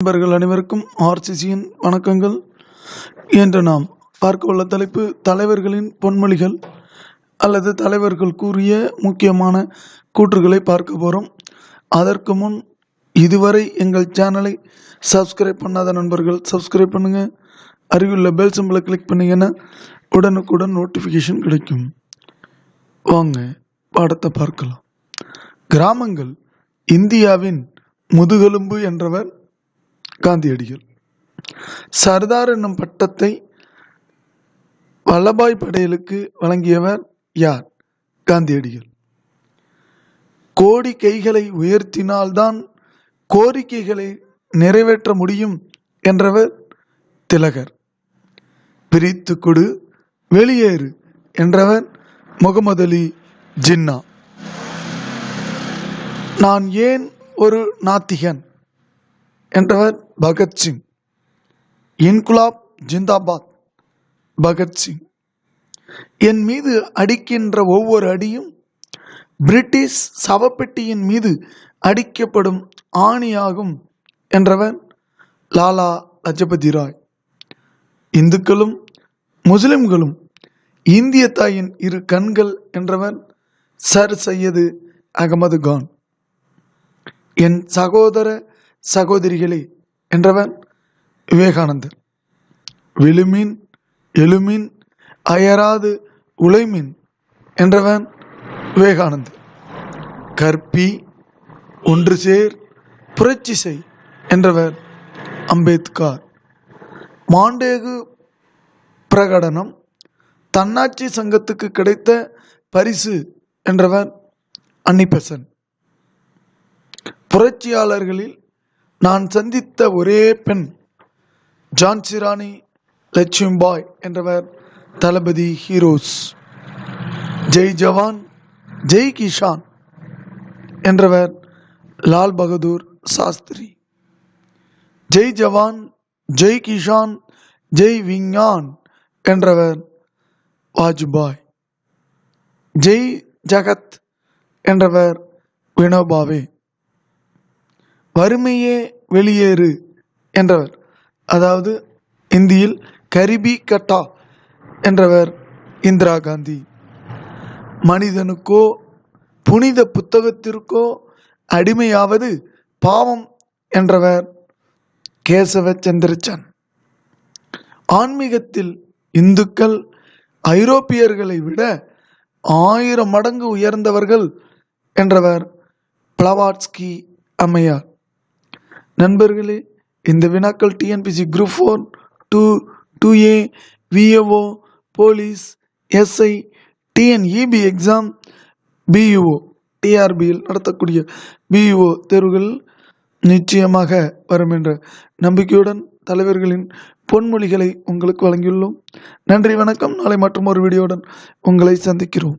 நண்பர்கள் அனைவருக்கும் ஆர்சிசியின் வணக்கங்கள். என்று நாம் பார்க்க உள்ள தலைப்பு தலைவர்களின் பொன்மொழிகள் அல்லது தலைவர்கள் கூறிய முக்கியமான கூற்றுகளை பார்க்க போகிறோம் அதற்கு முன் இதுவரை எங்கள் சேனலை சப்ஸ்கிரைப் பண்ணாத நண்பர்கள் சப்ஸ்கிரைப் பண்ணுங்கள் அருகிலுள்ள பெல் சிம்பிளை கிளிக் பண்ணிங்கன்னா உடனுக்குடன் நோட்டிஃபிகேஷன் கிடைக்கும். வாங்க பாடத்தை பார்க்கலாம். கிராமங்கள் இந்தியாவின் முதுகெலும்பு என்றவர் காந்தியடிகள். சர்தார் என்னும் பட்டத்தை வல்லபாய் படேலுக்கு வழங்கியவர் யார்? காந்தியடிகள். கோடி கைகளை உயர்த்தினால்தான் கோரிக்கைகளை நிறைவேற்ற முடியும் என்றவர் திலகர். பிரித்து கொடு வெளியேறு என்றவர் முகமது அலி ஜின்னா. நான் ஏன் ஒரு நாத்திகன்? என்றவர் பகத்சிங் இன்குலாப் ஜிந்தாபாத் பகத்சிங் என் மீது அடிக்கின்ற ஒவ்வொரு அடியும் பிரிட்டிஷ் சவப்பெட்டியின் மீது அடிக்கப்படும் ஆணியாகும் என்றவர் லாலா லஜபதி ராய். இந்துக்களும் முஸ்லிம்களும் இந்திய தாயின் இரு கண்கள் என்றவர் சர் சையது அகமது கான். என் சகோதர சகோதரிகளே என்றவர் விவேகானந்தர் விழுமின் எழுமின் அயராது உழைமின் என்றவன் விவேகானந்தர் கற்பி ஒன்று சேர் புரட்சி செய் என்றவர் அம்பேத்கர். மாண்டேகு பிரகடனம் தன்னாட்சி சங்கத்துக்கு கிடைத்த பரிசு என்றவர் அன்னிபெசன். புரட்சியாளர்களில் நான் சந்தித்த ஒரே பெண் ஜான்சிராணி லட்சுமி லட்சுமிபாய் என்றவர் தளபதி ஹீரோஸ். ஜெய் ஜவான் ஜெய் கிஷான் என்றவர் லால் பகதூர் சாஸ்திரி. ஜெய் ஜவான் ஜெய் கிஷான் ஜெய் விஞ்ஞான் என்றவர் வாஜ்பாய். ஜெய் ஜகத் என்றவர் வினோபாவே. வறுமையே வெளியேறு என்றவர். அதாவது இந்தியில் கரிபி கட்டா என்றவர் இந்திரா காந்தி. மனிதனுக்கோ புனித புத்தகத்திற்கோ அடிமையாவது பாவம் என்றவர் கேசவ சந்திரச்சன் ஆன்மீகத்தில் இந்துக்கள் ஐரோப்பியர்களை விட ஆயிரம் மடங்கு உயர்ந்தவர்கள் என்றவர் பிளவாட்ஸ்கி அம்மையார். நண்பர்களே இந்த வினாக்கள் TNPSC group four two two A VAO police SI TNEB exam PUO டிஆர்பியில் நடத்தக்கூடிய பியூஓ தேர்வுகள் நிச்சயமாக வரும் என்ற நம்பிக்கையுடன் தலைவர்களின் பொன்மொழிகளை உங்களுக்கு வழங்கியுள்ளோம். நன்றி வணக்கம். நாளை மற்றும் ஒரு வீடியோவுடன் உங்களை சந்திக்கிறோம்.